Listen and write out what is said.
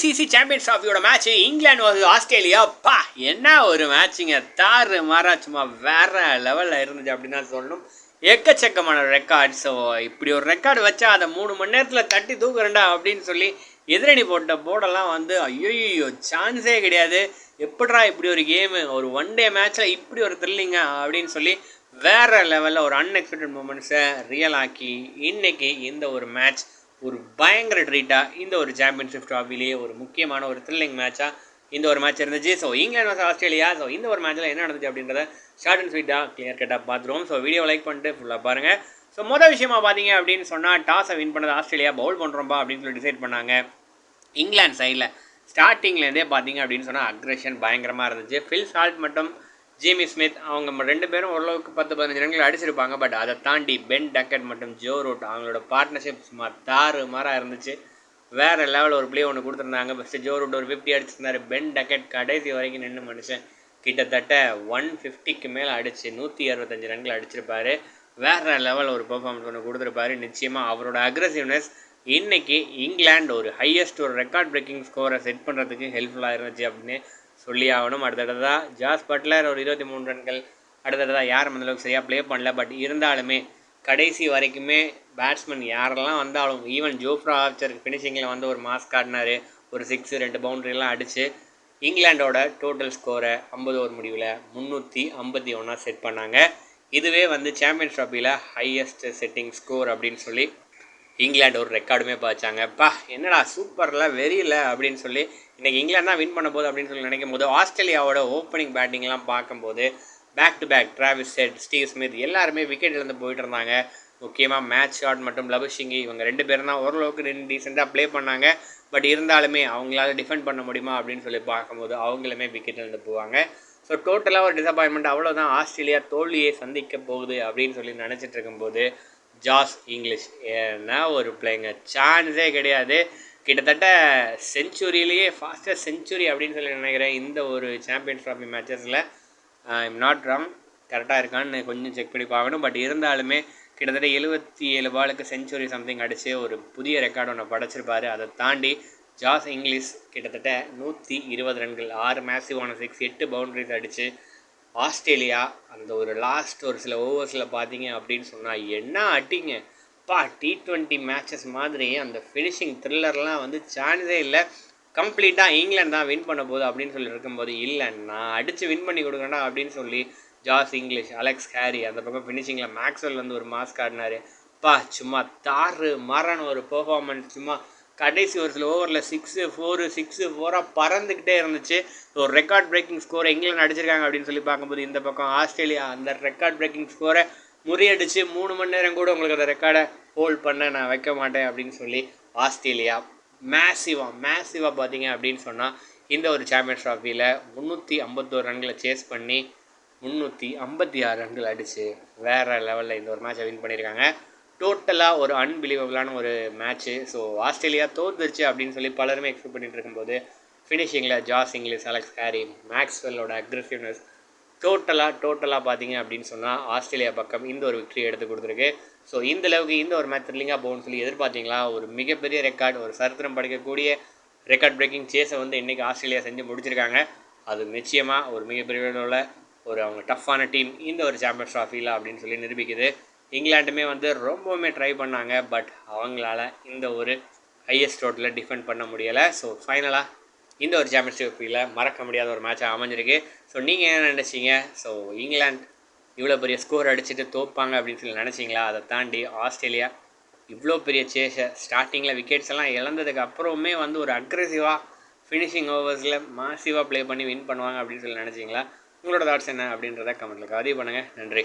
ICC champions ட்ராஃபியோட match England வந்து Australia பா என்ன ஒரு மேட்சுங்க தாறு மாறா சும்மா வேற லெவலில் இருந்துச்சு அப்படின்னு சொல்லணும். எக்கச்சக்கமான ரெக்கார்ட் ஸோ இப்படி ஒரு ரெக்கார்டு வச்சா அதை மூணு மணி நேரத்தில் தட்டி தூக்குறேன்டா அப்படின்னு சொல்லி எதிரணி போட்ட போர்டெல்லாம் வந்து ஐயோயோ சான்ஸே கிடையாது. எப்படா இப்படி ஒரு கேமு ஒரு ஒன் டே மேட்ச்சில் இப்படி ஒரு த்ரில்லிங்க அப்படின்னு சொல்லி வேற லெவலில் ஒரு அன்எக்ஸ்பெக்டட் மூமெண்ட்ஸை ரியல் ஆக்கி இன்னைக்கு இந்த ஒரு மேட்ச் ஒரு பயங்கர ட்ரீட்டாக இந்த ஒரு சாம்பியன்ஷிப் ட்ராஃபிலேயே ஒரு முக்கியமான ஒரு த்ரில்லிங் மேட்சாக இந்த ஒரு மேட்ச் இருந்துச்சு. ஸோ இங்கிலாந்து வர்சஸ் ஆஸ்திரேலியா ஸோ இந்த ஒரு மேட்ச்சில் என்ன நடந்துச்சு அப்படின்றத ஷார்ட் அண்ட் ஸ்வீட்டாக கிளியர் கட்டாக பார்த்துருவோம். ஸோ வீடியோ லைக் பண்ணிட்டு ஃபுல்லாக பாருங்கள் ஸோ மொதல் விஷயமா பார்த்தீங்க அப்படின்னு சொன்னால் டாஸை வின் பண்ணது ஆஸ்திரேலியா. பவுல் பண்ணுறோம்பா அப்படின்னு சொல்லி டிசைட் பண்ணாங்க. இங்கிலாந்து சைடில் ஸ்டார்டிங்லேருந்தே பார்த்தீங்க அப்படின்னு சொன்னால் அக்ரெஷன் பயங்கரமாக இருந்துச்சு. ஃபில் சால்ட் மட்டும் ஜிமி ஸ்மித் அவங்க ரெண்டு பேரும் ஓரளவுக்கு பத்து பதினஞ்சு ரன்கள் அடிச்சிருப்பாங்க. பட் அதை தாண்டி பென் டக்கட் மற்றும் ஜோ ரூட் அவங்களோட பார்ட்னர்ஷிப் சும்மா தாறு மாறாக இருந்துச்சு. வேறு லெவல் ஒரு ப்ளே ஒன்று கொடுத்துருந்தாங்க. ஃபஸ்ட்டு ஜோ ரூட் ஒரு ஃபிஃப்டி அடிச்சிருந்தாரு. பென் டக்கெட் கடைசி வரைக்கும் நின்று மனுஷன். கிட்டத்தட்ட ஒன் ஃபிஃப்டிக்கு மேலே அடித்து நூற்றி அறுபத்தஞ்சு ரன்கள் அடிச்சிருப்பாரு. வேறு லெவல் ஒரு பெர்ஃபார்மன்ஸ் ஒன்று கொடுத்துருப்பாரு. நிச்சயமாக அவரோட அக்ரஸிவ்னஸ் இன்றைக்கி இங்கிலாந்து ஒரு ஹையஸ்ட் ஒரு ரெக்கார்ட் பிரேக்கிங் ஸ்கோரை செட் பண்ணுறதுக்கு ஹெல்ப்ஃபுல்லாக இருந்துச்சு அப்படின்னு சொல்லி ஆகணும் அடுத்தடுத்ததாக ஜாஸ் பட்லர் ஒரு இருபத்தி மூணு ரன்கள். அடுத்தடுத்ததாக யாரும் அந்தளவுக்கு சரியாக ப்ளே பண்ணல பட் இருந்தாலுமே கடைசி வரைக்குமே பேட்ஸ்மேன் யாரெல்லாம் வந்தாலும் ஈவன் ஜோஃப்ரா ஆர்ச்சர் ஃபினிஷிங்கில் வந்து ஒரு மாஸ் காட்டினாரு ஒரு சிக்ஸு ரெண்டு பவுண்டரிலாம் அடித்து இங்கிலாண்டோட டோட்டல் ஸ்கோரை ஐம்பது ஓவர் முடிவில் முந்நூற்றி ஐம்பத்தி ஒன்றா செட் பண்ணாங்க. இதுவே வந்து சாம்பியன்ஸ் ட்ராஃபியில் ஹையஸ்ட் செட்டிங் ஸ்கோர் அப்படின்னு சொல்லி இங்கிலாந்து ஒரு ரெக்கார்டுமே பாய்ச்சாங்க. பா என்னடா சூப்பரில் வெறியில் அப்படின்னு சொல்லி இன்றைக்கி இங்கிலாந்து தான் வின் பண்ண போகுது அப்படின்னு சொல்லி நினைக்கும் போது ஆஸ்திரேலியாவோட ஓப்பனிங் பேட்டிங்லாம் பார்க்கும்போது பேக் டு பேக் டிராவிஸ் செட் ஸ்டீவ் ஸ்மித் எல்லாருமே விக்கெட் இழந்து போயிட்டு இருந்தாங்க. முக்கியமாக மேட்ச் ஷாட் மற்றும் லபுஷிங்கி இவங்க ரெண்டு பேரும் தான் ஓரளவுக்கு நின்று டீசெண்டாக ப்ளே பண்ணாங்க. பட் இருந்தாலுமே அவங்களால டிஃபெண்ட் பண்ண முடியுமா அப்படின்னு சொல்லி பார்க்கும்போது அவங்களுமே விக்கெட் இழந்து போவாங்க. ஸோ டோட்டலாக ஒரு டிசப்பாயின்மெண்ட் அவ்வளோதான் ஆஸ்திரேலியா தோல்வியை சந்திக்க போகுது அப்படின்னு சொல்லி நினச்சிட்டு இருக்கும்போது ஜாஸ் இங்கிலீஷ். ஏன்னா ஒரு பிளேங்க சான்ஸே கிடையாது. கிட்டத்தட்ட செஞ்சுரியிலேயே ஃபாஸ்டஸ்ட் செஞ்சுரி அப்படின்னு சொல்லி நினைக்கிறேன். இந்த ஒரு சாம்பியன்ஸ் ட்ராஃபி மேட்சஸில் ஐம் நாட் ராங் கரெக்டாக இருக்கான்னு கொஞ்சம் செக் பண்ணி பார்க்கணும். பட் இருந்தாலுமே கிட்டத்தட்ட எழுபத்தி ஏழு பாலுக்கு செஞ்சுரி சம்திங் அடித்து ஒரு புதிய ரெக்கார்டு ஒன்று படைச்சிருப்பாரு. அதை தாண்டி ஜாஸ் இங்கிலீஷ் கிட்டத்தட்ட நூற்றி இருபது ரன்கள் ஆறு மேசிவான சிக்ஸ் எட்டு பவுண்டரிஸ் அடித்து ஆஸ்திரேலியா அந்த ஒரு லாஸ்ட் ஒரு சில ஓவர்ஸில் பார்த்தீங்க அப்படின்னு சொன்னால் என்ன அட்டிங்க பா டி ட்வெண்ட்டி மேட்சஸ் மாதிரி அந்த ஃபினிஷிங் த்ரில்லர்லாம் வந்து சான்ஸே இல்லை. கம்ப்ளீட்டாக இங்கிலாந்து தான் வின் பண்ண போகுது அப்படின்னு சொல்லி இருக்கும்போது இல்லை நான் அடித்து வின் பண்ணி கொடுக்குறேன்டா அப்படின்னு சொல்லி ஜாஸ் இங்கிலீஷ் அலெக்ஸ் ஹேரி அந்த பக்கம் ஃபினிஷிங்கில் மேக்ஸ்வெல் வந்து ஒரு மாஸ்க் ஆடினார். பா சும்மா தாறு மரண ஒரு பெர்ஃபார்மன்ஸ் சும்மா கடைசி ஒரு சில ஓவரில் சிக்ஸு ஃபோரு சிக்ஸு ஃபோராக பறந்துக்கிட்டே இருந்துச்சு. ஒரு ரெக்கார்ட் பிரேக்கிங் ஸ்கோர் இங்கிலாந்து அடிச்சிருக்காங்க அப்படின்னு சொல்லி பார்க்கும்போது இந்த பக்கம் ஆஸ்திரேலியா அந்த ரெக்கார்ட் பிரேக்கிங் ஸ்கோரை முறியடிச்சு மூணு மணி நேரம் கூட உங்களுக்கு அந்த ரெக்கார்டை ஹோல்ட் பண்ண நான் வைக்க மாட்டேன் அப்படின்னு சொல்லி ஆஸ்திரேலியா மேசிவாக மேசிவாக பார்த்தீங்க அப்படின்னு சொன்னால் இந்த ஒரு சாம்பியன்ஸ் ட்ராஃபியில் முந்நூற்றி ஐம்பத்தோரு ரன்களை சேஸ் பண்ணி முந்நூற்றி ஐம்பத்தி ஆறு ரன்கள் அடித்து வேறு லெவலில் இந்த ஒரு மேட்சை வின் பண்ணியிருக்காங்க. டோட்டலாக ஒரு அன்பிலீவபிளான ஒரு மேட்ச்சு ஸோ ஆஸ்திரேலியா தோத்துருச்சு அப்படின்னு சொல்லி பலருமே எக்ஸ்பெக்ட் பண்ணிட்டு இருக்கும்போது ஃபினிஷிங்கில் ஜாஸ் இங்கிலீஷ் அலெக்ஸ் ஹாரி மேக்ஸ்வெல்லோட அக்ரெசிவ்னஸ் டோட்டலாக டோட்டலாக பார்த்தீங்க அப்படின்னு சொன்னால் ஆஸ்திரேலியா பக்கம் இந்த ஒரு விக்ட்ரி எடுத்து கொடுத்துருக்கு. ஸோ இந்த அளவுக்கு இந்த ஒரு மேட்ச் த்ரில்லிங்காக போகணும்னு சொல்லி எதிர்பார்த்தீங்களா? ஒரு மிகப்பெரிய ரெக்கார்ட் ஒரு சரித்திரம் படிக்கக்கூடிய ரெக்கார்ட் பிரேக்கிங் சேஸை வந்து இன்றைக்கி ஆஸ்திரேலியா செஞ்சு முடிச்சிருக்காங்க. அது நிச்சயமாக ஒரு மிகப்பெரிய அளவில் ஒரு அவங்க டஃப்பான டீம் இந்த ஒரு சாம்பியன்ஸ் ட்ராஃபியில் அப்படின்னு சொல்லி நிரூபிக்குது. இங்கிலாண்டுமே வந்து ரொம்பவுமே ட்ரை பண்ணாங்க பட் அவங்களால இந்த ஒரு ஹையஸ்ட் ரோட்டில் டிஃபெண்ட் பண்ண முடியலை. ஸோ ஃபைனலாக இந்த ஒரு சாம்பியன்ஸ் ட்ராஃபியில் மறக்க முடியாத ஒரு மேட்சாக அமைஞ்சிருக்கு. ஸோ நீங்கள் என்ன நினச்சிங்க? ஸோ இங்கிலாந்து இவ்வளோ பெரிய ஸ்கோர் அடிச்சுட்டு தோப்பாங்க அப்படின்னு சொல்லி நினச்சிங்களா? அதை தாண்டி ஆஸ்திரேலியா இவ்வளோ பெரிய சேஷை ஸ்டார்டிங்கில் விக்கெட்ஸ் எல்லாம் இழந்ததுக்கு அப்புறமே வந்து ஒரு அக்ரெசிவாக ஃபினிஷிங் ஓவர்ஸில் மாசிவாக ப்ளே பண்ணி வின் பண்ணுவாங்க அப்படின்னு சொல்லி நினச்சிங்களா? உங்களோட தாட்ஸ் என்ன அப்படின்றத கமெண்ட்டில் பதிவு பண்ணுங்கள் நன்றி.